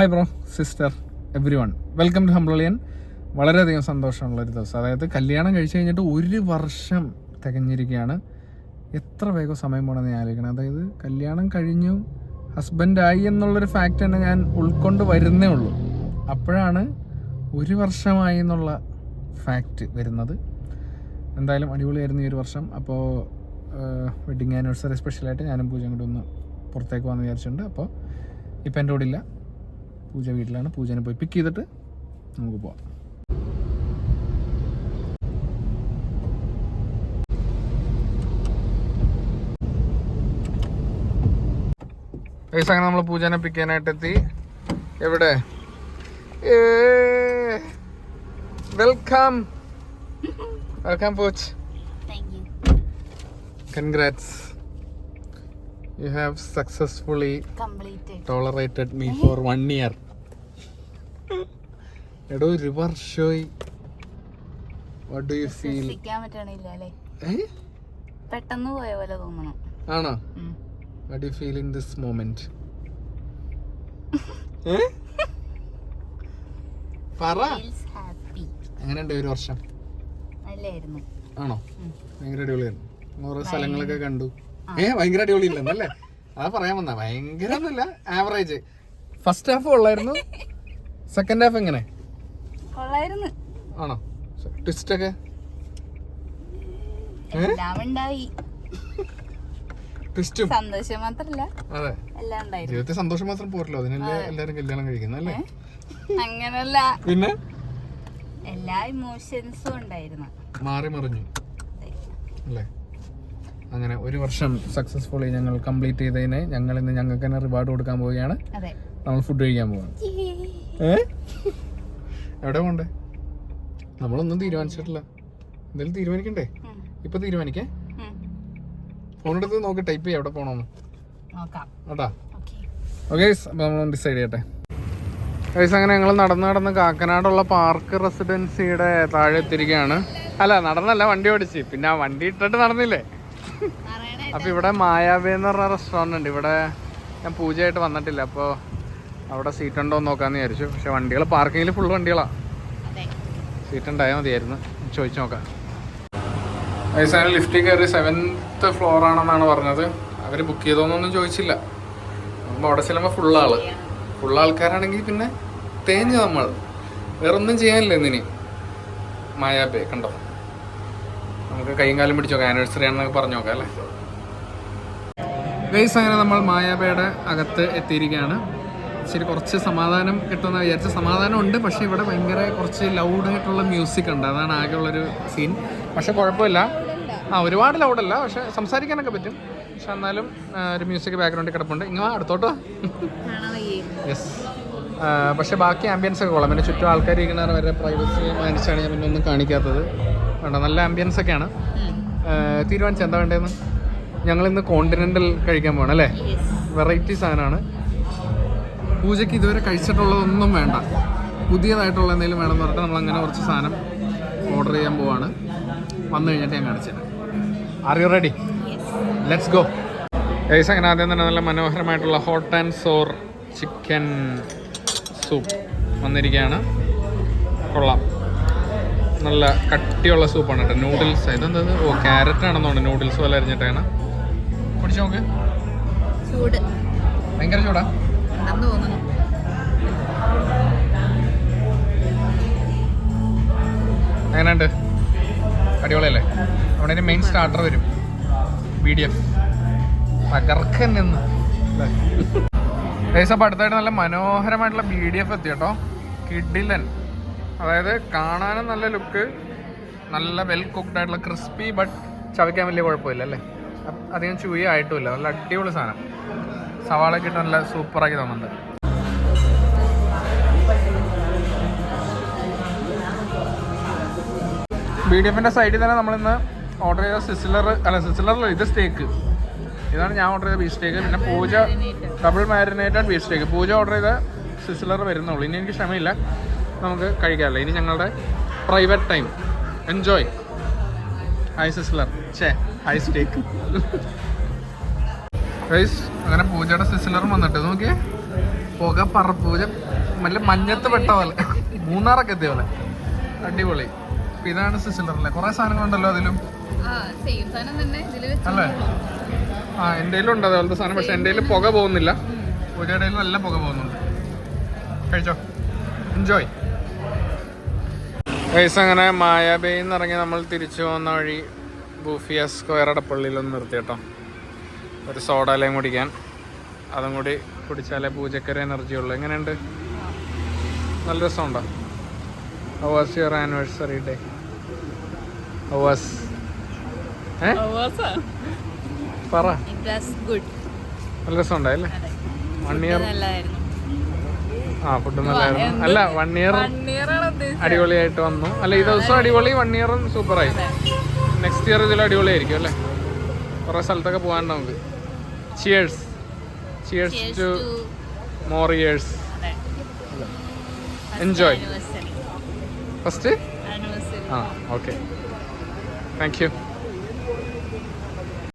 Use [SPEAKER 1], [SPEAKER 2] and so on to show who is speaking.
[SPEAKER 1] Hi bro sister every one welcome to ഹംബ്ലിയൻ വളരെയധികം സന്തോഷമുള്ള ഒരു ദിവസം. അതായത് കല്യാണം കഴിച്ചു കഴിഞ്ഞിട്ട് ഒരു വർഷം തികഞ്ഞിരിക്കുകയാണ്. എത്ര വേഗം സമയം പോകണമെന്ന് ഞാൻ ആലോചിക്കണം. അതായത് കല്യാണം കഴിഞ്ഞു ഹസ്ബൻഡായി എന്നുള്ളൊരു ഫാക്റ്റ് തന്നെ ഞാൻ ഉൾക്കൊണ്ട് വരുന്നേ ഉള്ളൂ. അപ്പോഴാണ് ഒരു വർഷമായി എന്നുള്ള ഫാക്റ്റ് വരുന്നത്. എന്തായാലും അടിപൊളിയായിരുന്നു ഈ ഒരു വർഷം. അപ്പോൾ വെഡിങ് ആനിവേഴ്സറി സ്പെഷ്യലായിട്ട് ഞാനും പൂജയും കൂടി ഒന്ന് പുറത്തേക്ക് വന്ന് വിചാരിച്ചിട്ടുണ്ട്. അപ്പോൾ ഇപ്പം എന്റെ കൂടെ ഇല്ല. പൂജ വീട്ടിലാണ്. പൂജനെ പോയി പിക്ക് ചെയ്തിട്ട് നമുക്ക് പോവാം. പൈസ അങ്ങനെ നമ്മൾ പൂജനെ പിക്ക് ചെയ്യാനായിട്ട് എത്തി എവിടെ welcome welcome പൂച്ച് congrats you have successfully. Tolerated me for one year എടോ ഒരു വർഷമായി. വാട്ട് ഡു യു ഫീൽ
[SPEAKER 2] പെട്ടെന്ന് പോയ പോലെ തോന്നണം.
[SPEAKER 1] ആണോ. What you feel in this moment പറ. എങ്ങനെയുണ്ട് ഒരു വർഷം? ആണോ. ഭയങ്കര അടിപൊളിയായിരുന്നു. ഓരോ സ്ഥലങ്ങളൊക്കെ കണ്ടു. ഏ ഭയങ്കര അടിപൊളി ഇല്ലെന്നല്ലേ അതാ പറയാൻ വന്ന. ഭയങ്കര ഒന്നുമില്ല ആവറേജ് ഫസ്റ്റ് ഹാഫ് ഉള്ളായിരുന്നു സെക്കൻഡ് ഹാഫ് എങ്ങനെ ആണോ? ട്വിസ്റ്റ് ഒക്കെ? ട്വിസ്റ്റും
[SPEAKER 2] സന്തോഷം മാത്രല്ല.
[SPEAKER 1] അതെ. ജീവിതത്തിൽ സന്തോഷം മാത്രം പോരല്ലോ. അതിനല്ലേ എല്ലാരും കല്യാണം കഴിക്കുന്നത് അല്ലേ?
[SPEAKER 2] അങ്ങനല്ല.
[SPEAKER 1] പിന്നെ?
[SPEAKER 2] എല്ലാ ഇമോഷൻസും ഉണ്ടായിരുന്നു.
[SPEAKER 1] മാറി മറിഞ്ഞു. അല്ലേ? അങ്ങനെ ഒരു വർഷം സക്സസ്ഫുള്ളി ഞങ്ങൾ കംപ്ലീറ്റ് ചെയ്തതിന് ഞങ്ങൾ ഇന്ന് ഞങ്ങൾക്ക് തന്നെ റിവാർഡ് കൊടുക്കാൻ പോവുകയാണ്. നമ്മൾ ഫുഡ് കഴിക്കാൻ പോവാണ്. എവിടെ പോണ്ടേ? നമ്മളൊന്നും തീരുമാനിച്ചിട്ടില്ല. എന്തെങ്കിലും തീരുമാനിക്കണ്ടേ. ഇപ്പൊ തീരുമാനിക്കേ. ഫോണെടുത്ത് നോക്കി ടൈപ്പ് ചെയ്യാം എവിടെ പോണോന്ന്.
[SPEAKER 2] നോക്കാം.
[SPEAKER 1] കേട്ടാ?
[SPEAKER 2] ഓക്കെ.
[SPEAKER 1] ഓക്കെ അപ്പൊ നമ്മൾ ഡിസൈഡ് ചെയ്യട്ടെ. ഗൈസ് അങ്ങനെ ഞങ്ങൾ നടന്ന് നടന്ന് കാക്കനാടുള്ള പാർക്ക് റെസിഡൻസിയുടെ താഴെ എത്തിയിരിക്കുകയാണ്. അല്ല നടന്നല്ല വണ്ടി ഓടിച്ച്. പിന്നെ ആ വണ്ടി ഇട്ടിട്ട് നടന്നില്ലേ? അപ്പൊ ഇവിടെ മായാവേ എന്ന് പറഞ്ഞ റെസ്റ്റോറന്റ് ഉണ്ട്. ഇവിടെ ഞാൻ പൂജയായിട്ട് വന്നിട്ടില്ല. അപ്പൊ അവിടെ സീറ്റ് ഉണ്ടോ എന്ന് നോക്കാന്ന് വിചാരിച്ചു. പക്ഷെ വണ്ടികൾ പാർക്കിങ്ങിൽ ഫുൾ
[SPEAKER 2] വണ്ടികളാ.
[SPEAKER 1] സീറ്റ് ഉണ്ടായാൽ മതിയായിരുന്നു. ചോദിച്ചു നോക്കാം. വയസ്സായ ലിഫ്റ്റിൽ കയറി സെവൻത്ത് ഫ്ലോർ ആണെന്നാണ് പറഞ്ഞത്. അവർ ബുക്ക് ചെയ്തോന്നൊന്നും ചോദിച്ചില്ല. നമ്മൾ അവിടെ ചെല്ലുമ്പോൾ ഫുൾ ആൾ. ഫുൾ ആൾക്കാരാണെങ്കിൽ പിന്നെ തേഞ്ഞ് നമ്മൾ. വേറൊന്നും ചെയ്യാനില്ല ഇന്നിനി. മായാബേ കണ്ടോ? നമുക്ക് കൈയും കാലം പിടിച്ച് നോക്കാം ആനിവേഴ്സറി ആണെന്നൊക്കെ പറഞ്ഞു നോക്കാം അല്ലേ? ഗൈസ് അങ്ങനെ നമ്മൾ മായാബയുടെ അകത്ത് എത്തിയിരിക്കുകയാണ്. ശരി കുറച്ച് സമാധാനം കിട്ടുമെന്ന് വിചാരിച്ച സമാധാനം ഉണ്ട് പക്ഷേ ഇവിടെ ഭയങ്കര കുറച്ച് ലൗഡായിട്ടുള്ള മ്യൂസിക് ഉണ്ട്. അതാണ് ആകെയുള്ളൊരു സീൻ പക്ഷെ കുഴപ്പമില്ല. ആ ഒരുപാട് ലൗഡല്ല പക്ഷെ സംസാരിക്കാനൊക്കെ പറ്റും. പക്ഷെ എന്നാലും ഒരു മ്യൂസിക് ബാക്ക്ഗ്രൗണ്ടിൽ കിടപ്പുണ്ട്. ഇങ്ങനെ അടുത്തോട്ടോ യെസ് പക്ഷെ ബാക്കി ആംബിയൻസ് ഒക്കെ കൊള്ളാം. പിന്നെ ചുറ്റും ആൾക്കാർ ഇരിക്കുന്ന വരെ പ്രൈവസി മാനിച്ചാണ് ഞാൻ പിന്നെ ഒന്നും കാണിക്കാത്തത്. വേണ്ട നല്ല ആംബിയൻസ് ഒക്കെയാണ്. തീരുമാനിച്ച എന്താ വേണ്ടതെന്ന് ഞങ്ങൾ ഇന്ന് കോണ്ടിനെന്റൽ കഴിക്കാൻ പോകണം അല്ലേ? വെറൈറ്റി സാധനമാണ്. പൂജയ്ക്ക് ഇതുവരെ കഴിച്ചിട്ടുള്ളതൊന്നും വേണ്ട. പുതിയതായിട്ടുള്ള എന്തെങ്കിലും വേണമെന്ന് പറഞ്ഞിട്ട് നമ്മൾ അങ്ങനെ കുറച്ച് സാധനം ഓർഡർ ചെയ്യാൻ പോവാണ്. വന്നു കഴിഞ്ഞിട്ട് ഞാൻ കാണിച്ചുതരാം are you ready let's go guys അങ്ങനെ ആദ്യം തന്നെ നല്ല മനോഹരമായിട്ടുള്ള hot and sour chicken soup വന്നിരിക്കുകയാണ്. കൊള്ളാം. നല്ല കട്ടിയുള്ള സൂപ്പാണ് കേട്ടോ. നൂഡിൽസ് ഇതെന്താ ഓ ക്യാരറ്റ് ആണെന്നുണ്ട് നൂഡിൽസ് പോലെ അരിഞ്ഞിട്ടാണ്. കുടിച്ചു നോക്ക്.
[SPEAKER 2] ചൂട്.
[SPEAKER 1] ഭയങ്കര ചൂടാ. എങ്ങനെയുണ്ട്? അടിപൊളിയല്ലേ? അവിടെ ഒരു മെയിൻ സ്റ്റാർട്ടർ വരും. ബി ഡി എഫ് തകർക്കൻ നിന്ന്. ഏകദേശം അടുത്തായിട്ട് നല്ല മനോഹരമായിട്ടുള്ള ബി ഡി എഫ് എത്തി കേട്ടോ. കിഡിലൻ. അതായത് കാണാനും നല്ല ലുക്ക് നല്ല വെൽ കുക്ക്ഡ് ആയിട്ടുള്ള ക്രിസ്പി ബട്ട് ചവയ്ക്കാൻ വലിയ കുഴപ്പമില്ല അല്ലേ? അധികം ചൂയ ആയിട്ടുമില്ല. നല്ല അടിപൊളി സാധനം. സവാളൊക്കെ ഇട്ട് നല്ല സൂപ്പറാക്കി തന്നിട്ടുണ്ട്. ബി ഡി എഫിന്റെ സൈഡിൽ തന്നെ നമ്മളിന്ന് ഓർഡർ ചെയ്ത സിസിലർ അല്ല സിസിലറിൽ ഇത് സ്റ്റേക്ക് ഇതാണ് ഞാൻ ഓർഡർ ചെയ്ത ബീഫ് സ്റ്റേക്ക് പിന്നെ Pooja double marinated beef steak Pooja order ചെയ്ത സിസിലർ വരുന്നുള്ളൂ. ഇനി എനിക്ക് ക്ഷമയില്ല. നമുക്ക് കഴിക്കാറില്ല. ഇനി ഞങ്ങളുടെ private time enjoy ice sizzler ഛേ സ്റ്റേക്ക് ഗൈസ് അങ്ങനെ പൂജയുടെ സിസിലറും വന്നിട്ട് നോക്കിയേ. പുക പറ പൂജ നല്ല മഞ്ഞത്ത് പെട്ട പോലെ. മൂന്നാറൊക്കെ എത്തിയ പോലെ. അടിപൊളി. ഇതാണ് സിസിലർ അല്ലേ കുറെ സാധനങ്ങളുണ്ടല്ലോ അതിലും? അല്ലേ? ആ എന്റെ ഉണ്ട് അതുപോലത്തെ സാധനം. പക്ഷെ എന്റെ പുക പോകുന്നില്ല. പൂജയുടെ നല്ല പുക പോകുന്നുണ്ട്. കഴിച്ചോ? എൻജോയ് പൈസ അങ്ങനെ മായാബേയിൽ നിന്ന് ഇറങ്ങി നമ്മൾ തിരിച്ചു പോകുന്ന വഴി ബൂഫിയ സ്ക്വയർ അടപ്പള്ളിയിലൊന്ന് നിർത്തി കേട്ടോ. ഒരു സോഡാലയം കുടിക്കാൻ അതും കൂടി കുടിച്ചാലേ പൂജക്കര എനർജി ഉള്ളൂ. എങ്ങനെയുണ്ട്? നല്ല രസമുണ്ടോ? How was your anniversary day how was പറ. നല്ല രസമുണ്ടായല്ലേ വൺ ഇയർ ആ ഫുഡ് നല്ലായിരുന്നു. അല്ല വൺ ഇയർ അടിപൊളിയായിട്ട് വന്നു. അല്ല ഈ ദിവസം അടിപൊളി വൺ ഇയറും സൂപ്പറായി. നെക്സ്റ്റ് ഇയർ ഇതിൽ അടിപൊളിയായിരിക്കും അല്ലേ? കുറേ സ്ഥലത്തൊക്കെ പോകാൻ നമുക്ക്. Cheers cheers to more years
[SPEAKER 2] enjoy.
[SPEAKER 1] First. ആ ഓക്കെ താങ്ക് യു